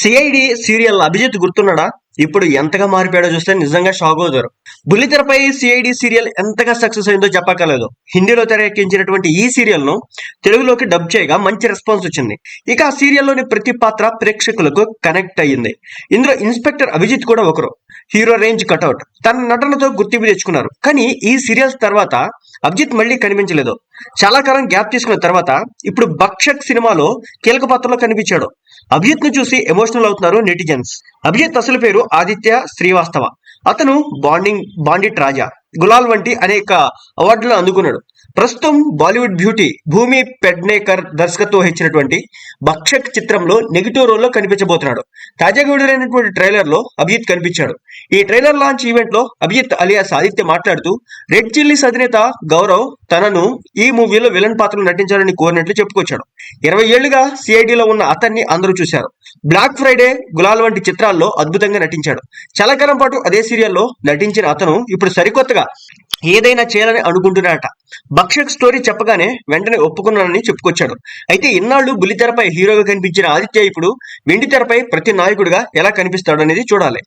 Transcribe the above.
CID serial Abhijit గుర్తున్నాడా? ఇప్పుడు ఎంతగా మారిపోయాడో చూస్తే నిజంగా షాక్ అవుతారు. బుల్లితెరపై సిఐడి సీరియల్ ఎంతగా సక్సెస్ అయిందో చెప్పకలేదు హిందీలో తెరకెక్కించినటువంటి ఈ సీరియల్ను తెలుగులోకి డబ్ చేయగా మంచి రెస్పాన్స్ వచ్చింది. ఇక ఆ సీరియల్లోని ప్రతి పాత్ర ప్రేక్షకులకు కనెక్ట్ అయ్యింది. ఇందులో ఇన్స్పెక్టర్ అభిజిత్ కూడా ఒకరు. హీరో రేంజ్ కటౌట్ తన నటనతో గుర్తింపు తెచ్చుకున్నారు. కానీ ఈ సీరియల్స్ తర్వాత అభిజిత్ మళ్ళీ కనిపించలేదు. చాలా కాలం గ్యాప్ తీసుకున్న తర్వాత ఇప్పుడు బక్షక్ సినిమాలో కీలక పాత్రలో కనిపించాడు. అభిజిత్ను చూసి ఎమోషనల్ అవుతున్నారు నెటిజన్స్. అభిజిత్ అసలు పేరు ఆదిత్య శ్రీవాస్తవ. అతను బాండింగ్ బాండిట్ రాజా. గులాల్ వంటి అనేక అవార్డులు అందుకున్నాడు. ప్రస్తుతం బాలీవుడ్ బ్యూటీ భూమి పెడ్నేకర్ దర్శకత్వం వహించినటువంటి భక్షక్ చిత్రంలో నెగిటివ్ రోల్లో కనిపించబోతున్నాడు. తాజాగా విడుదలైనటువంటి ట్రైలర్లో అభిజిత్ కనిపించాడు. ఈ ట్రైలర్ లాంచ్ ఈవెంట్లో అభిజిత్ అలియాస్ ఆదిత్య మాట్లాడుతూ రెడ్ చిల్లీస్ అధినేత గౌరవ్ తనను ఈ మూవీలో విలన్ పాత్రలు నటించాలని కోరినట్లు చెప్పుకొచ్చాడు. ఇరవై ఏళ్ళుగా సిఐడిలో ఉన్న అతన్ని అందరూ చూశారు. బ్లాక్ ఫ్రైడే గులాల్ వంటి చిత్రాల్లో అద్భుతంగా నటించాడు. చాలా కాలం పాటు అదే సీరియల్లో నటించిన అతను ఇప్పుడు సరికొత్తగా ఏదైనా చేయాలని అనుకుంటున్నాడట భక్షక్ స్టోరీ చెప్పగానే వెంటనే ఒప్పుకున్నానని చెప్పుకొచ్చాడు అయితే ఇన్నాళ్ళు బుల్లితెరపై హీరోగా కనిపించిన ఆదిత్య ఇప్పుడు వెండితెరపై ప్రతి నాయకుడిగా ఎలా కనిపిస్తాడు అనేది చూడాలి.